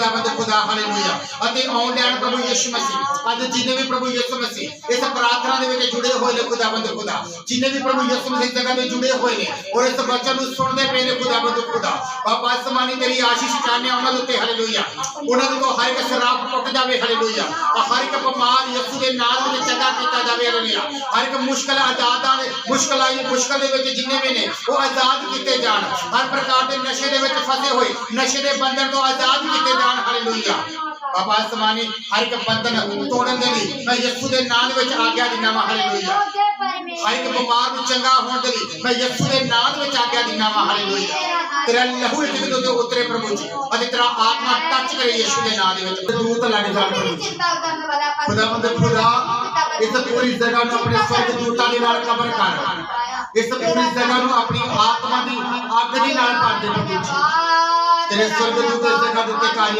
ਖੁਦਾਵੰਦ ਖੁਦਾ ਹਾਲੇਲੂਇਆ ਅਤੇ ਆਉਣ ਲੈਣ ਪ੍ਰਭੂ ਯਿਸੂ ਮਸੀਹ ਅੱਜ ਜਿੰਨੇ ਵੀ ਪ੍ਰਭੂ ਯਿਸੂ ਮਸੀਹ ਇਸ ਪ੍ਰਾਰਥਨਾ ਦੇ ਵਿੱਚ ਜੁੜੇ ਹੋਏ ਨੇ ਖੁਦਾਵੰਦ ਖੁਦਾ ਜਿੰਨੇ ਵੀ ਪ੍ਰਭੂ ਯਿਸੂ ਮਸੀਹ ਜਗ੍ਹਾ ਤੇ ਜੁੜੇ ਹੋਏ ਨੇ ਔਰ ਇਸ ਵਚਨ ਨੂੰ ਸੁਣਦੇ ਪਏ ਨੇ ਖੁਦਾਵੰਦ ਖੁਦਾ ਬਾਬਾ ਅਸਮਾਨੀ ਤੇਰੀ ਆਸ਼ੀਸ਼ ਚਾਹਨੇ ਉਹਨਾਂ ਦੇ ਉੱਤੇ ਹਾਲੇਲੂਇਆ ਉਹਨਾਂ ਦੇ ਤੋਂ ਹਰ ਇੱਕ ਸ਼ਰਾਬ ਟੁੱਟ ਜਾਵੇ ਹਾਲੇਲੂਇਆ ਔਰ ਹਰ ਇੱਕ ਬਿਮਾਰ ਯਿਸੂ ਦੇ ਨਾਮ ਵਿੱਚ ਚੰਗਾ ਕੀਤਾ ਜਾਵੇ ਹਾਲੇਲੂਇਆ ਹਰ ਇੱਕ ਮੁਸ਼ਕਲ ਆਜ਼ਾਦਾਂ ਦੇ ਮੁਸ਼ਕਲ ਆਈ ਮੁਸ਼ਕਲ ਦੇ ਵਿੱਚ ਜਿੰਨੇ ਵੀ ਨੇ ਉਹ ਆਜ਼ਾਦ ਕੀਤੇ ਜਾਣ। ਹਰ ਪ੍ਰਕਾਰ ਦੇ ਨਸ਼ੇ ਦੇ ਵਿੱਚ ਫਸੇ ਹੋਏ ਨਸ਼ੇ ਦੇ ਬੰਧਨ ਤੋਂ ਆਜ਼ਾਦ ਕੀਤੇ ਜਾਣ। ਹਾਲੇਲੂਇਆ। ਬਾਬਾ ਅਸਮਾਨੀ ਹਰ ਇੱਕ ਬੰਧਨ ਤੋੜਨ ਦੇ ਲਈ ਮੈਂ ਯਿਸੂ ਦੇ ਨਾਮ ਵਿੱਚ ਆਗਿਆ ਦਿੰਦਾ ਵਾਂ। ਹਾਲੇਲੂਇਆ। ਹਰ ਇੱਕ ਬਿਮਾਰ ਨੂੰ ਚੰਗਾ ਹੋਣ ਦੇ ਲਈ ਮੈਂ ਯਿਸੂ ਦੇ ਨਾਮ ਵਿੱਚ ਆਗਿਆ ਦਿੰਦਾ ਵਾਂ। ਹਾਲੇਲੂਇਆ। ਤੇਰਾ ਲਹੂ ਇੱਕ ਦੇ ਉੱਤੇ ਉਤਰੇ ਪ੍ਰਭੂ ਜੀ ਅਤੇ ਤੇਰਾ ਆਤਮਾ ਟੱਚ ਕਰੇ ਯਿਸੂ ਦੇ ਨਾਮ ਦੇ ਵਿੱਚ। ਦੂਤ ਲੱਗ ਜਾਣ ਪ੍ਰਭੂ ਜੀ। ਖੁਦਾਵੰਦ ਖੁਦਾ ਇਸ ਪੂਰੀ ਜਗ੍ਹਾ ਨੂੰ ਆਪਣੇ ਸਵਰਗ ਦੇ ਨਾਲ ਕਵਰ ਕਰ। ਇਸ ਪੂਰੀ ਜਗ੍ਹਾ ਨੂੰ ਆਪਣੀ ਆਤਮਾ ਦੀ ਅੱਗ ਦੇ ਨਾਲ ਭਰ ਦੇ ਪ੍ਰਭੂ ਜੀ ਤੇਰੇ ਸਵਰਗ ਇਸ ਜਗ੍ਹਾ ਦੇ ਉੱਤੇ ਕਾਰਿਆ